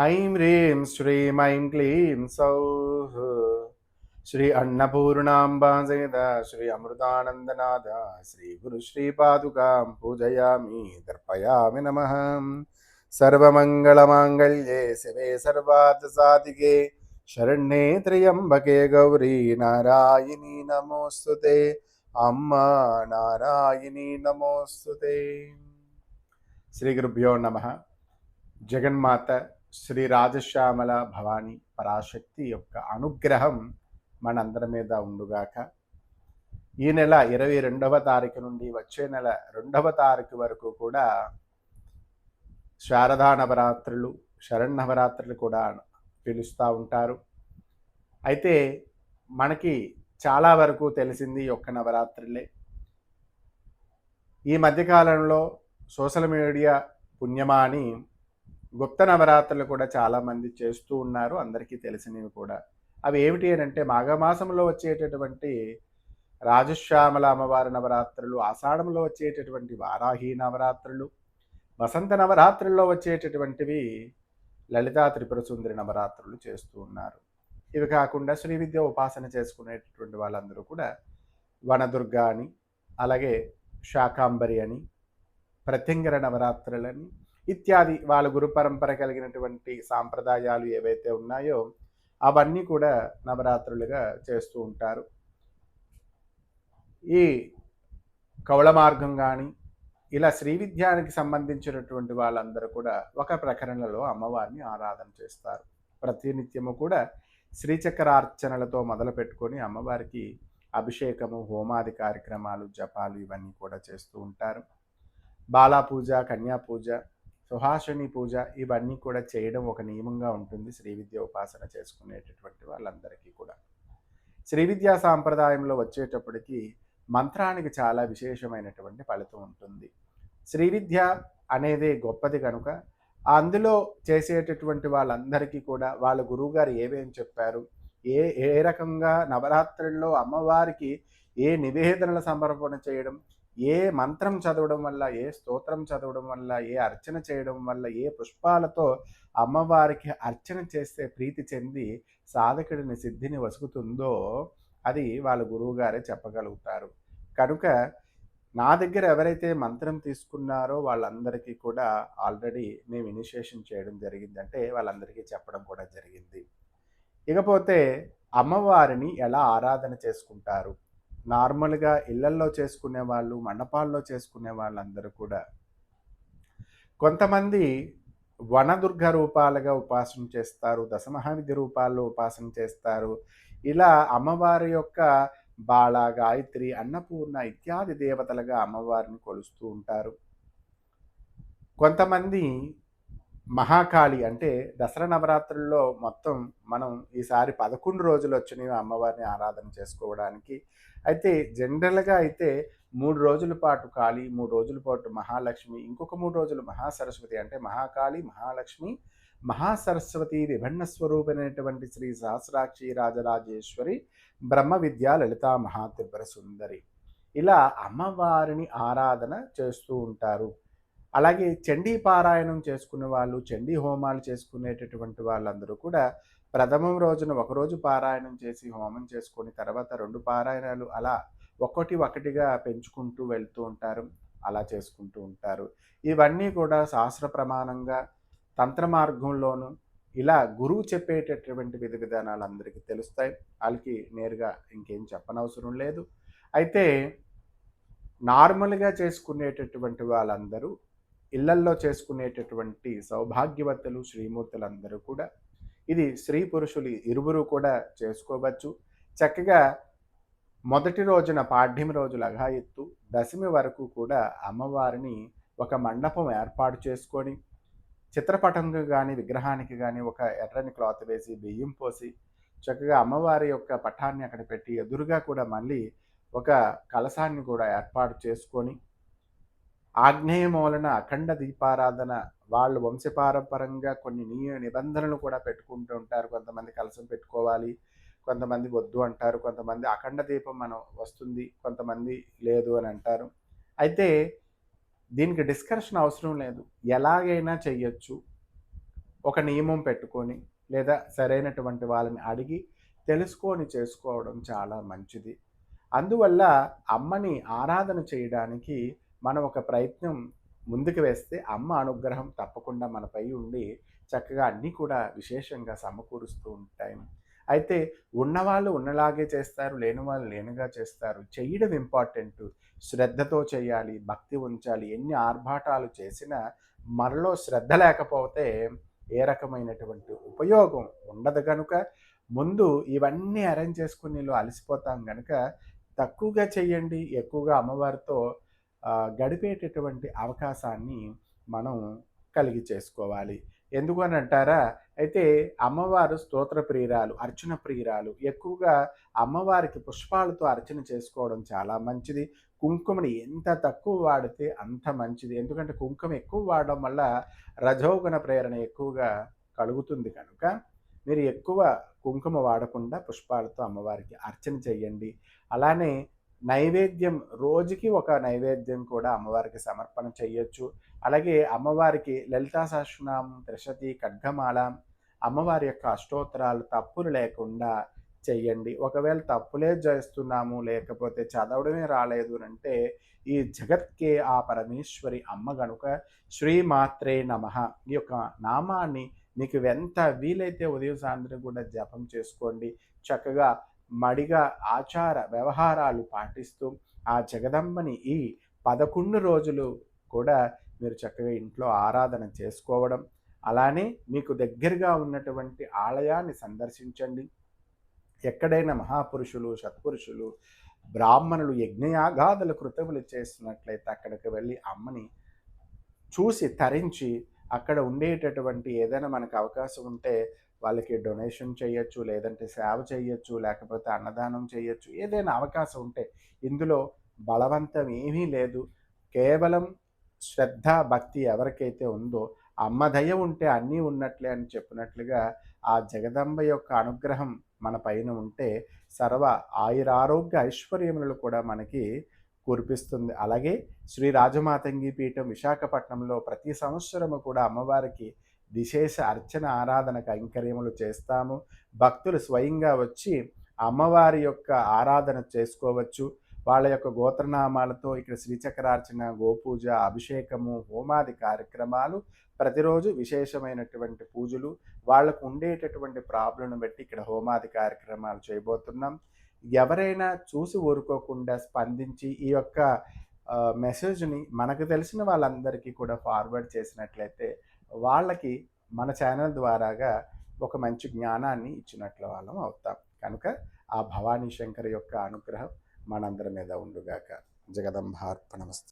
ఐం రీం శ్రీం ఐం క్లీం సౌహ్ శ్రీ అన్నపూర్ణాంబాజయద శ్రీ అమృతానందనాథ శ్రీ గురు శ్రీ పాదుకాం పూజయామి దర్పయామి నమ సర్వమంగళమాంగళ్యే శివే సర్వార్థ సాధికే శరణ్యే త్ర్యంబకే గౌరీ నారాయణీ నమోస్తుతే అమ్మ నారాయణీ నమోస్తుతే శ్రీ గురుభ్యో నమ జగన్మాత శ్రీ రాజశ్యామల భవాని పరాశక్తి యొక్క అనుగ్రహం మనందరి మీద ఉండుగాక. ఈ నెల ఇరవై రెండవ తారీఖు నుండి వచ్చే నెల రెండవ తారీఖు వరకు కూడా శారదా నవరాత్రులు శరణ్ కూడా పిలుస్తూ ఉంటారు. అయితే మనకి చాలా వరకు తెలిసింది ఒక్క యొక్క నవరాత్రులే. ఈ మధ్యకాలంలో సోషల్ మీడియా పుణ్యమా అని గుప్త నవరాత్రులు కూడా చాలామంది చేస్తూ ఉన్నారు అందరికీ తెలిసినవి కూడా. అవి ఏమిటి అని అంటే మాఘమాసంలో వచ్చేటటువంటి రాజశ్యామల అమ్మవారి నవరాత్రులు ఆషాఢంలో వచ్చేటటువంటి వారాహి నవరాత్రులు వసంత నవరాత్రుల్లో వచ్చేటటువంటివి లలితా త్రిపుర సుందరి నవరాత్రులు చేస్తూ ఉన్నారు. ఇవి కాకుండా శ్రీ విద్య ఉపాసన చేసుకునేటటువంటి వాళ్ళందరూ కూడా వనదుర్గా అని అలాగే శాకాంబరి అని ప్రత్యంగర నవరాత్రులని ఇత్యాది వాళ్ళ గురు పరంపర కలిగినటువంటి సాంప్రదాయాలు ఏవైతే ఉన్నాయో అవన్నీ కూడా నవరాత్రులుగా చేస్తూ ఉంటారు. ఈ కౌళ మార్గం కానీ ఇలా శ్రీ విద్యానికి సంబంధించినటువంటి వాళ్ళందరూ కూడా ఒక ప్రకరణలో అమ్మవారిని ఆరాధన చేస్తారు. ప్రతినిత్యము కూడా శ్రీచక్రార్చనలతో మొదలు పెట్టుకొని అమ్మవారికి అభిషేకము హోమాది కార్యక్రమాలు జపాలు ఇవన్నీ కూడా చేస్తూ ఉంటారు. బాలా పూజ కన్యా పూజ సుహాసిని పూజ ఇవన్నీ కూడా చేయడం ఒక నియమంగా ఉంటుంది. శ్రీ విద్య ఉపాసన చేసుకునేటటువంటి వాళ్ళందరికీ కూడా. శ్రీ విద్యా సాంప్రదాయంలో వచ్చేటప్పటికి మంత్రానికి చాలా విశేషమైనటువంటి ఫలితం ఉంటుంది. శ్రీ విద్య అనేది గొప్పది కనుక అందులో చేసేటటువంటి వాళ్ళందరికీ కూడా వాళ్ళ గురువుగారు ఏమేం చెప్పారు ఏ ఏ రకంగా నవరాత్రుల్లో అమ్మవారికి ఏ నివేదనల సమర్పణ చేయడం ఏ మంత్రం చదవడం వల్ల ఏ స్తోత్రం చదవడం వల్ల ఏ అర్చన చేయడం వల్ల ఏ పుష్పాలతో అమ్మవారికి అర్చన చేస్తే ప్రీతి చెంది సాధకుడిని సిద్ధిని వసుకుతుందో అది వాళ్ళ గురువుగారే చెప్పగలుగుతారు. కనుక నా దగ్గర ఎవరైతే మంత్రం తీసుకున్నారో వాళ్ళందరికీ కూడా ఆల్రెడీ మేము ఇనిషియేషన్ చేయడం జరిగిందంటే వాళ్ళందరికీ చెప్పడం కూడా జరిగింది. ఇకపోతే అమ్మవారిని ఎలా ఆరాధన చేసుకుంటారు? నార్మల్గా ఇళ్ళల్లో చేసుకునే వాళ్ళు మండపాల్లో చేసుకునే వాళ్ళందరూ కూడా కొంతమంది వనదుర్గ రూపాలుగా ఉపాసన చేస్తారు దశమహావిధి రూపాల్లో ఉపాసన చేస్తారు. ఇలా అమ్మవారి యొక్క బాళ గాయత్రి అన్నపూర్ణ ఇత్యాది దేవతలుగా అమ్మవారిని కొలుస్తూ ఉంటారు. కొంతమంది మహాకాళి అంటే దసరా నవరాత్రుల్లో మొత్తం మనం ఈసారి పదకొండు రోజులు వచ్చినవి అమ్మవారిని ఆరాధన చేసుకోవడానికి. అయితే జనరల్గా అయితే మూడు రోజుల పాటు కాళి మూడు రోజుల పాటు మహాలక్ష్మి ఇంకొక మూడు రోజులు మహాసరస్వతి అంటే మహాకాళి మహాలక్ష్మి మహాసరస్వతి విభిన్న స్వరూపమైనటువంటి శ్రీ సహస్రాక్షి రాజరాజేశ్వరి బ్రహ్మ విద్యా లలిత మహాత్రిపుర సుందరి. ఇలా అమ్మవారిని ఆరాధన చేస్తూ ఉంటారు. అలాగే చండీ పారాయణం చేసుకునే వాళ్ళు చండీ హోమాలు చేసుకునేటటువంటి వాళ్ళందరూ కూడా ప్రథమం రోజున ఒకరోజు పారాయణం చేసి హోమం చేసుకొని తర్వాత రెండు పారాయణాలు అలా ఒకటి ఒకటిగా పెంచుకుంటూ వెళ్తూ ఉంటారు అలా చేసుకుంటూ ఉంటారు. ఇవన్నీ కూడా శాస్త్ర ప్రమాణంగా తంత్ర మార్గంలోనూ ఇలా గురువు చెప్పేటటువంటి విధి విధానాలు అందరికీ తెలుస్తాయి. వాళ్ళకి నేరుగా ఇంకేం చెప్పనవసరం లేదు. అయితే నార్మల్గా చేసుకునేటటువంటి వాళ్ళందరూ ఇళ్ళల్లో చేసుకునేటటువంటి సౌభాగ్యవతులు శ్రీమూర్తులందరూ కూడా ఇది స్త్రీ పురుషులు ఇరువురు కూడా చేసుకోవచ్చు. చక్కగా మొదటి రోజున పాఠ్యం రోజు లఘాయత్తు దశమి వరకు కూడా అమ్మవారిని ఒక మండపం ఏర్పాటు చేసుకొని చిత్రపటంకు కానీ విగ్రహానికి కానీ ఒక ఎర్రని క్లాత్ వేసి బియ్యం పోసి చక్కగా అమ్మవారి యొక్క పటాన్ని అక్కడ పెట్టి ఎదురుగా కూడా మళ్ళీ ఒక కలసాన్ని కూడా ఏర్పాటు చేసుకొని ఆగ్నేయ మూలన అఖండ దీపారాధన వాళ్ళు వంశపారంపరంగా కొన్ని నియ నిబంధనలు కూడా పెట్టుకుంటూ ఉంటారు. కొంతమంది కలసం పెట్టుకోవాలి కొంతమంది వద్దు అంటారు కొంతమంది అఖండ దీపం మనం వస్తుంది కొంతమంది లేదు అని అంటారు. అయితే దీనికి డిస్కషన్ అవసరం లేదు. ఎలాగైనా చెయ్యొచ్చు. ఒక నియమం పెట్టుకొని లేదా సరైనటువంటి వాళ్ళని అడిగి తెలుసుకొని చేసుకోవడం చాలా మంచిది. అందువల్ల అమ్మని ఆరాధన చేయడానికి మనం ఒక ప్రయత్నం ముందుకు వేస్తే అమ్మ అనుగ్రహం తప్పకుండా మనపై ఉండి చక్కగా అన్నీ కూడా విశేషంగా సమకూరుస్తూ ఉంటాయి. అయితే ఉన్నవాళ్ళు ఉన్నలాగే చేస్తారు లేని వాళ్ళు లేనుగా చేస్తారు. చేయడం ఇంపార్టెంట్ శ్రద్ధతో చేయాలి భక్తి ఉంచాలి ఎన్ని ఆర్భాటాలు చేసినా మనలో శ్రద్ధ లేకపోతే ఏ రకమైనటువంటి ఉపయోగం ఉండదు కనుక ముందు ఇవన్నీ అరేంజ్ చేసుకుని అలసిపోతాం కనుక తక్కువగా చేయండి ఎక్కువగా అమ్మవారితో గడిపేటటువంటి అవకాశాన్ని మనం కలిగి చేసుకోవాలి ఎందుకు అని అంటారా అయితే అమ్మవారు స్తోత్ర ప్రియురాలు అర్చన ప్రియురాలు ఎక్కువగా అమ్మవారికి పుష్పాలతో అర్చన చేసుకోవడం చాలా మంచిది. కుంకుమని ఎంత తక్కువ వాడితే అంత మంచిది. ఎందుకంటే కుంకుమ ఎక్కువ వాడడం వల్ల రజోగుణ ప్రేరణ ఎక్కువగా కలుగుతుంది కనుక మీరు ఎక్కువ కుంకుమ వాడకుండా పుష్పాలతో అమ్మవారికి అర్చన చేయండి అలానే నైవేద్యం రోజుకి ఒక నైవేద్యం కూడా అమ్మవారికి సమర్పణ చేయొచ్చు అలాగే అమ్మవారికి లలితా సహస్రనామం త్రిశతి ఖడ్గమాల అమ్మవారి యొక్క అష్టోత్తరాలు తప్పులు లేకుండా చెయ్యండి. ఒకవేళ తప్పులే చేస్తున్నాము లేకపోతే చదవడమే రాలేదు అంటే ఈ జగత్కే ఆ పరమేశ్వరి అమ్మ గనుక శ్రీమాత్రే నమ. ఈ యొక్క నామాన్ని మీకు ఎంత వీలైతే ఉదయం సాయంత్రం కూడా జపం చేసుకోండి. చక్కగా మడిగా ఆచార వ్యవహారాలు పాటిస్తూ ఆ జగదమ్మని ఈ పదకొండు రోజులు కూడా మీరు చక్కగా ఇంట్లో ఆరాధన చేసుకోవడం అలానే మీకు దగ్గరగా ఉన్నటువంటి ఆలయాన్ని సందర్శించండి. ఎక్కడైనా మహాపురుషులు సత్పురుషులు బ్రాహ్మణులు యజ్ఞయాగాదుల కృతములు చేస్తున్నట్లయితే అక్కడికి వెళ్ళి అమ్మని చూసి తరించి అక్కడ ఉండేటటువంటి ఏదైనా మనకు అవకాశం ఉంటే వాళ్ళకి డొనేషన్ చేయొచ్చు లేదంటే సేవ చేయొచ్చు లేకపోతే అన్నదానం చేయొచ్చు ఏదైనా అవకాశం ఉంటే ఇందులో బలవంతం ఏమీ లేదు. కేవలం శ్రద్ధ భక్తి ఎవరికైతే ఉందో అమ్మ దయ ఉంటే అన్నీ ఉన్నట్లే అని చెప్పినట్లుగా ఆ జగదంబ యొక్క అనుగ్రహం మన పైన ఉంటే సర్వ ఆయురారోగ్య ఐశ్వర్యములు కూడా మనకి కురిపిస్తుంది. అలాగే శ్రీ రాజమాతంగి పీఠం విశాఖపట్నంలో ప్రతి సంవత్సరము కూడా అమ్మవారికి విశేష అర్చన ఆరాధన కైంకర్యములు చేస్తాము. భక్తులు స్వయంగా వచ్చి అమ్మవారి యొక్క ఆరాధన చేసుకోవచ్చు. వాళ్ళ యొక్క గోత్రనామాలతో ఇక్కడ శ్రీచక్రార్చన గోపూజ అభిషేకము హోమాది కార్యక్రమాలు ప్రతిరోజు విశేషమైనటువంటి పూజలు. వాళ్ళకు ఉండేటటువంటి ప్రాబ్లంను బట్టి ఇక్కడ హోమాది కార్యక్రమాలు చేయబోతున్నాం. ఎవరైనా చూసి ఊరుకోకుండా స్పందించి ఈ యొక్క మెసేజ్ని మనకు తెలిసిన వాళ్ళందరికీ కూడా ఫార్వర్డ్ చేసినట్లయితే వాళ్ళకి మన ఛానల్ ద్వారాగా ఒక మంచి జ్ఞానాన్ని ఇచ్చినట్లు వాళ్ళం అవుతాం. కనుక ఆ భవానీ శంకర్ యొక్క అనుగ్రహం మనందరి మీద ఉండుగాక. జగదంబార్పణమస్తు